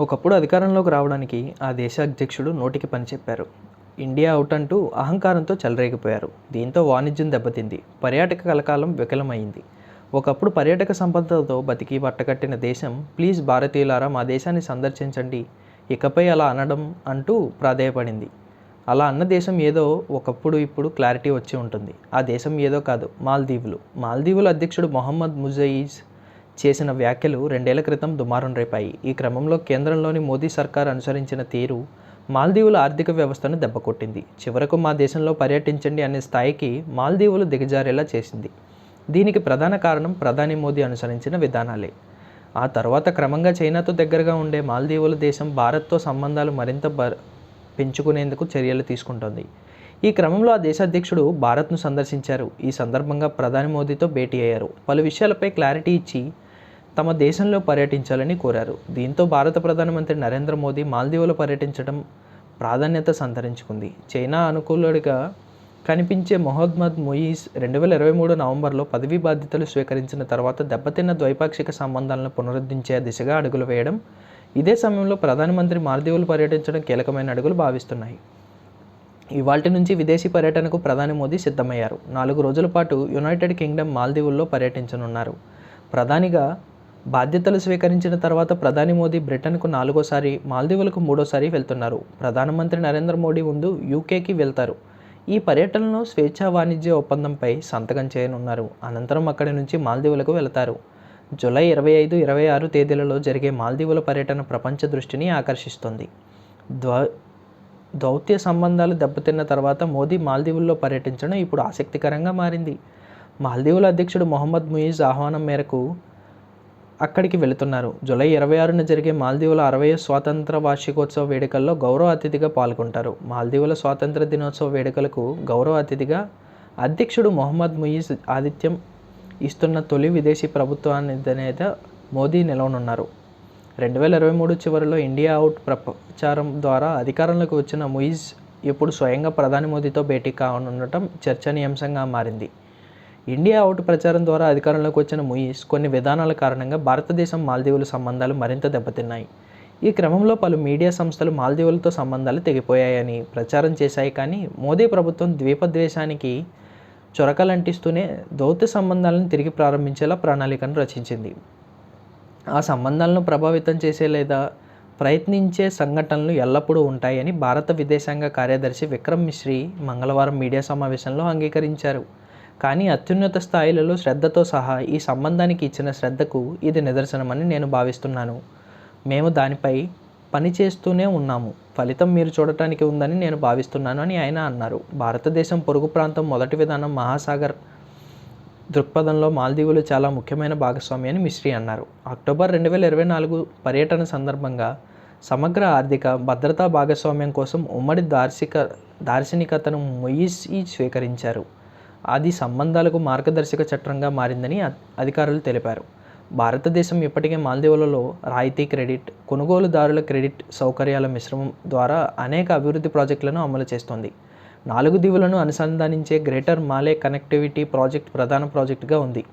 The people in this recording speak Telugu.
ఒకప్పుడు అధికారంలోకి రావడానికి ఆ దేశ అధ్యక్షుడు నోటికి పని చెప్పారు. ఇండియా అవుట్ అంటూ అహంకారంతో చెలరేగిపోయారు. దీంతో వాణిజ్యం దెబ్బతింది. పర్యాటక కలకాలం వికలమైంది. ఒకప్పుడు పర్యాటక సంపదతో బతికి బట్టకట్టిన దేశం ప్లీజ్ భారతీయులారా మా దేశాన్ని సందర్శించండి. ఇకపై అలా అనడం అంటూ ప్రాధేయపడింది. అలా అన్న దేశం ఏదో ఒకప్పుడు ఇప్పుడు క్లారిటీ వచ్చి ఉంటుంది. ఆ దేశం ఏదో కాదు మాల్దీవులు. మాల్దీవుల అధ్యక్షుడు మొహమ్మద్ ముజయీజ్ చేసిన వ్యాఖ్యలు రెండేళ్ళ క్రితం దుమారం రేపాయి. ఈ క్రమంలో కేంద్రంలోని మోదీ సర్కార్ అనుసరించిన తీరు మాల్దీవుల ఆర్థిక వ్యవస్థను దెబ్బకొట్టింది. చివరకు మా దేశంలో పర్యటించండి అనే స్థాయికి మాల్దీవులు దిగజారేలా చేసింది. దీనికి ప్రధాన కారణం ప్రధాని మోదీ అనుసరించిన విధానాలే. ఆ తర్వాత క్రమంగా చైనాతో దగ్గరగా ఉండే మాల్దీవుల దేశం భారత్తో సంబంధాలు మరింత బ పెంచుకునేందుకు చర్యలు తీసుకుంటోంది. ఈ క్రమంలో ఆ దేశ అధ్యక్షుడు భారత్ను సందర్శించారు. ఈ సందర్భంగా ప్రధాని మోదీతో భేటీ అయ్యారు. పలు విషయాలపై క్లారిటీ ఇచ్చి తమ దేశంలో పర్యటించాలని కోరారు. దీంతో భారత ప్రధానమంత్రి నరేంద్ర మోదీ మాల్దీవులు పర్యటించడం ప్రాధాన్యత సంతరించుకుంది. చైనా అనుకూలుడిగా కనిపించే మొహమ్మద్ మొయీస్ రెండు వేల ఇరవై మూడు నవంబర్లో పదవీ బాధ్యతలు స్వీకరించిన తర్వాత దెబ్బతిన్న ద్వైపాక్షిక సంబంధాలను పునరుద్ధరించే దిశగా అడుగులు వేయడం ఇదే సమయంలో ప్రధానమంత్రి మాల్దీవులు పర్యటించడం కీలకమైన అడుగులు భావిస్తున్నాయి. ఇవాటి నుంచి విదేశీ పర్యటనకు ప్రధాని మోదీ సిద్ధమయ్యారు. నాలుగు రోజుల పాటు యునైటెడ్ కింగ్డమ్ మాల్దీవుల్లో పర్యటించనున్నారు. ప్రధానిగా బాధ్యతలు స్వీకరించిన తర్వాత ప్రధాని మోదీ బ్రిటన్కు నాలుగోసారి మాల్దీవులకు మూడోసారి వెళ్తున్నారు. ప్రధానమంత్రి నరేంద్ర మోడీ ముందు యూకేకి వెళ్తారు. ఈ పర్యటనలో స్వేచ్ఛా వాణిజ్య ఒప్పందంపై సంతకం చేయనున్నారు. అనంతరం అక్కడి నుంచి మాల్దీవులకు వెళతారు. జూలై ఇరవై ఐదు ఇరవై ఆరు తేదీలలో జరిగే మాల్దీవుల పర్యటన ప్రపంచ దృష్టిని ఆకర్షిస్తుంది. ద్వ దౌత్య సంబంధాలు దెబ్బతిన్న తర్వాత మోదీ మాల్దీవుల్లో పర్యటించడం ఇప్పుడు ఆసక్తికరంగా మారింది. మాల్దీవుల అధ్యక్షుడు మొహమ్మద్ ముయిజ్ ఆహ్వానం మేరకు అక్కడికి వెళుతున్నారు. జూలై ఇరవై ఆరున జరిగే మాల్దీవుల అరవై స్వాతంత్ర వార్షికోత్సవ వేడుకల్లో గౌరవ అతిథిగా పాల్గొంటారు. మాల్దీవుల స్వాతంత్ర దినోత్సవ వేడుకలకు గౌరవ అతిథిగా అధ్యక్షుడు మొహమ్మద్ ముయీజ్ ఆతిథ్యం ఇస్తున్న తొలి విదేశీ ప్రభుత్వానినేత మోదీ నిలవనున్నారు. రెండు వేల ఇరవై మూడు చివరిలో ఇండియా అవుట్ ప్రచారం ద్వారా అధికారంలోకి వచ్చిన ముయిజ్ ఇప్పుడు స్వయంగా ప్రధాని మోదీతో భేటీ కానుండటం చర్చనీయాంశంగా మారింది. ఇండియా అవుట్ ప్రచారం ద్వారా అధికారంలోకి వచ్చిన ముయిస్ కొన్ని విధానాల కారణంగా భారతదేశం మాల్దీవుల సంబంధాలు మరింత దెబ్బతిన్నాయి. ఈ క్రమంలో పలు మీడియా సంస్థలు మాల్దీవులతో సంబంధాలు తెగిపోయాయని ప్రచారం చేశాయి కానీ మోదీ ప్రభుత్వం ద్వీపద్వేషానికి చొరకలంటిస్తూనే దౌత్య సంబంధాలను తిరిగి ప్రారంభించేలా ప్రణాళికను రచించింది. ఆ సంబంధాలను ప్రభావితం చేసే లేదా ప్రయత్నించే సంఘటనలు ఎల్లప్పుడూ ఉంటాయని భారత విదేశాంగ కార్యదర్శి విక్రమ్ మిశ్రీ మంగళవారం మీడియా సమావేశంలో అంగీకరించారు. కానీ అత్యున్నత స్థాయిలలో శ్రద్ధతో సహా ఈ సంబంధానికి ఇచ్చిన శ్రద్ధకు ఇది నిదర్శనమని నేను భావిస్తున్నాను. మేము దానిపై పని చేస్తూనే ఉన్నాము. ఫలితం మీరు చూడటానికి ఉందని నేను భావిస్తున్నాను అని ఆయన అన్నారు. భారతదేశం పొరుగు ప్రాంతం మొదటి విధానం మహాసాగర్ దృక్పథంలో మాల్దీవులు చాలా ముఖ్యమైన భాగస్వామి అని మిశ్రీ అన్నారు. అక్టోబర్ రెండు వేల ఇరవై నాలుగు పర్యటన సందర్భంగా సమగ్ర ఆర్థిక భద్రతా భాగస్వామ్యం కోసం ఉమ్మడి దార్శిక దార్శనికతను మొయిసి స్వీకరించారు. అది సంబంధాలకు మార్గదర్శక చట్రంగా మారిందని అధికారులు తెలిపారు. భారతదేశం ఇప్పటికే మాల్దీవులలో రాయితీ క్రెడిట్ కొనుగోలుదారుల క్రెడిట్ సౌకర్యాల మిశ్రమం ద్వారా అనేక అభివృద్ధి ప్రాజెక్టులను అమలు చేస్తోంది. నాలుగు దీవులను అనుసంధానించే గ్రేటర్ మాలే కనెక్టివిటీ ప్రాజెక్ట్ ప్రధాన ప్రాజెక్టుగా ఉంది.